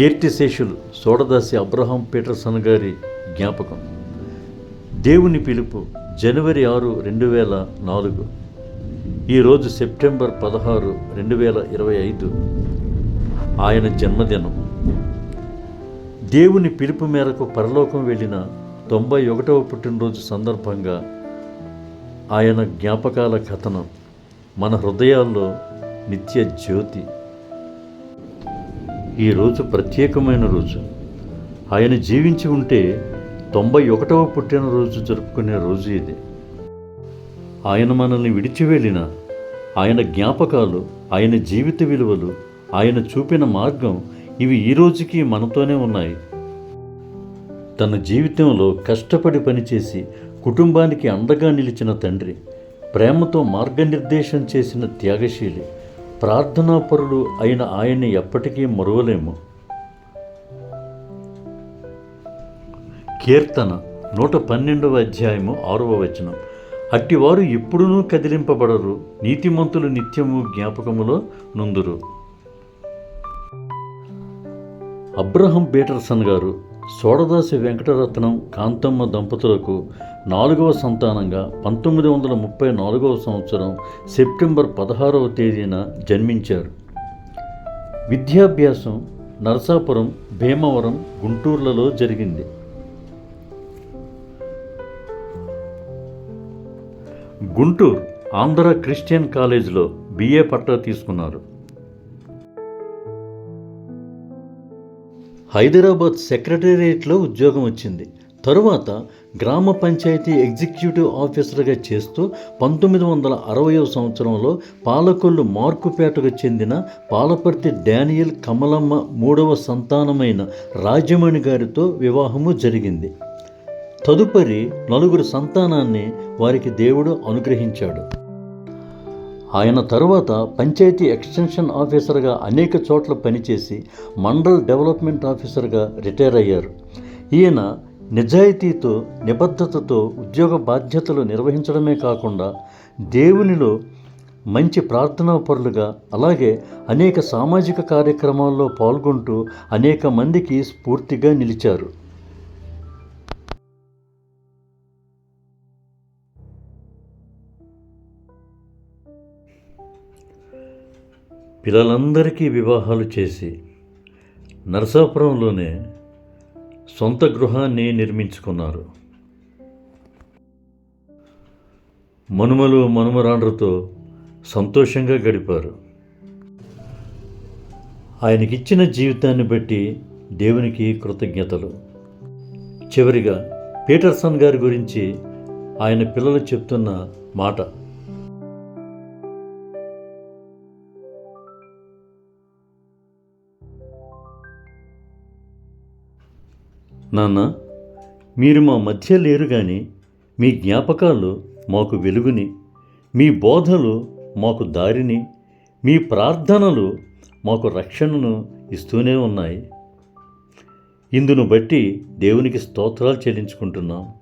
కీర్తిశేషులు Sodadasi Abraham Pietersen గారి జ్ఞాపకం. దేవుని పిలుపు జనవరి ఆరు రెండు వేల నాలుగు. ఈరోజు సెప్టెంబర్ పదహారు రెండు వేల ఇరవై ఐదు. ఆయన జన్మదినం. దేవుని పిలుపు మేరకు పరలోకం వెళ్ళిన తొంభై ఒకటవ పుట్టినరోజు సందర్భంగా ఆయన జ్ఞాపకాల కథనం మన హృదయాల్లో నిత్య జ్యోతి. ఈరోజు ప్రత్యేకమైన రోజు. ఆయన జీవించి ఉంటే తొంభై ఒకటవ పుట్టినరోజు జరుపుకునే రోజు ఇది. ఆయన మనల్ని విడిచి వెళ్ళిన ఆయన జ్ఞాపకాలు ఆయన జీవిత విలువలు ఆయన చూపిన మార్గం ఇవి ఈ రోజుకి మనతోనే ఉన్నాయి. తన జీవితంలో కష్టపడి పనిచేసి కుటుంబానికి అండగా నిలిచిన తండ్రి ప్రేమతో మార్గనిర్దేశం చేసిన త్యాగశీలి. ప్రార్థనాపరులు అయిన ఆయన్ని ఎప్పటికీ మరువలేము. కీర్తన నూట పన్నెండవ అధ్యాయము ఆరవ వచనం. అట్టివారు ఎప్పుడునూ కదిలింపబడరు నీతిమంతులు నిత్యము జ్ఞాపకములో నుందురు. అబ్రహం పీటర్సన్ గారు సోడదాసి వెంకటరత్నం కాంతమ్మ దంపతులకు నాలుగవ సంతానంగా పంతొమ్మిది వందల ముప్పై నాలుగవ సంవత్సరం సెప్టెంబర్ పదహారవ తేదీన జన్మించారు. విద్యాభ్యాసం నరసాపురం భీమవరం గుంటూరులలో జరిగింది. గుంటూరు ఆంధ్ర క్రిస్టియన్ కాలేజీలో బిఏ పట్టా తీసుకున్నారు. హైదరాబాద్ సెక్రటేరియట్లో ఉద్యోగం వచ్చింది. తరువాత గ్రామ పంచాయతీ ఎగ్జిక్యూటివ్ ఆఫీసర్గా చేస్తూ పంతొమ్మిది వందల అరవయవ సంవత్సరంలో పాలకొల్లు మార్కుపేటకు చెందిన పాలపర్తి డానియల్ కమలమ్మ మూడవ సంతానమైన రాజమణి గారితో వివాహము జరిగింది. తదుపరి నలుగురు సంతానాన్ని వారికి దేవుడు అనుగ్రహించాడు. ఆయన తరువాత పంచాయతీ ఎక్స్టెన్షన్ ఆఫీసర్గా అనేక చోట్ల పనిచేసి మండల్ డెవలప్మెంట్ ఆఫీసర్గా రిటైర్ అయ్యారు. ఈయన నిజాయితీతో నిబద్ధతతో ఉద్యోగ బాధ్యతలు నిర్వహించడమే కాకుండా దేవునిలో మంచి ప్రార్థనా పరులుగా అలాగే అనేక సామాజిక కార్యక్రమాల్లో పాల్గొంటూ అనేక మందికి స్ఫూర్తిగా నిలిచారు. పిల్లలందరికీ వివాహాలు చేసి నరసాపురంలోనే సొంత గృహాన్ని నిర్మించుకున్నారు. మనుమలు మనుమరాండ్రతో సంతోషంగా గడిపారు. ఆయనకిచ్చిన జీవితాన్ని బట్టి దేవునికి కృతజ్ఞతలు. చివరిగా పీటర్సన్ గారి గురించి ఆయన పిల్లలు చెప్తున్న మాట నాన్న మీరు మా మధ్య లేరు కానీ మీ జ్ఞాపకాలు మాకు వెలుగుని మీ బోధలు మాకు దారిని మీ ప్రార్థనలు మాకు రక్షణను ఇస్తూనే ఉన్నాయి. ఇందును బట్టి దేవునికి స్తోత్రాలు చెల్లించుకుంటున్నాం.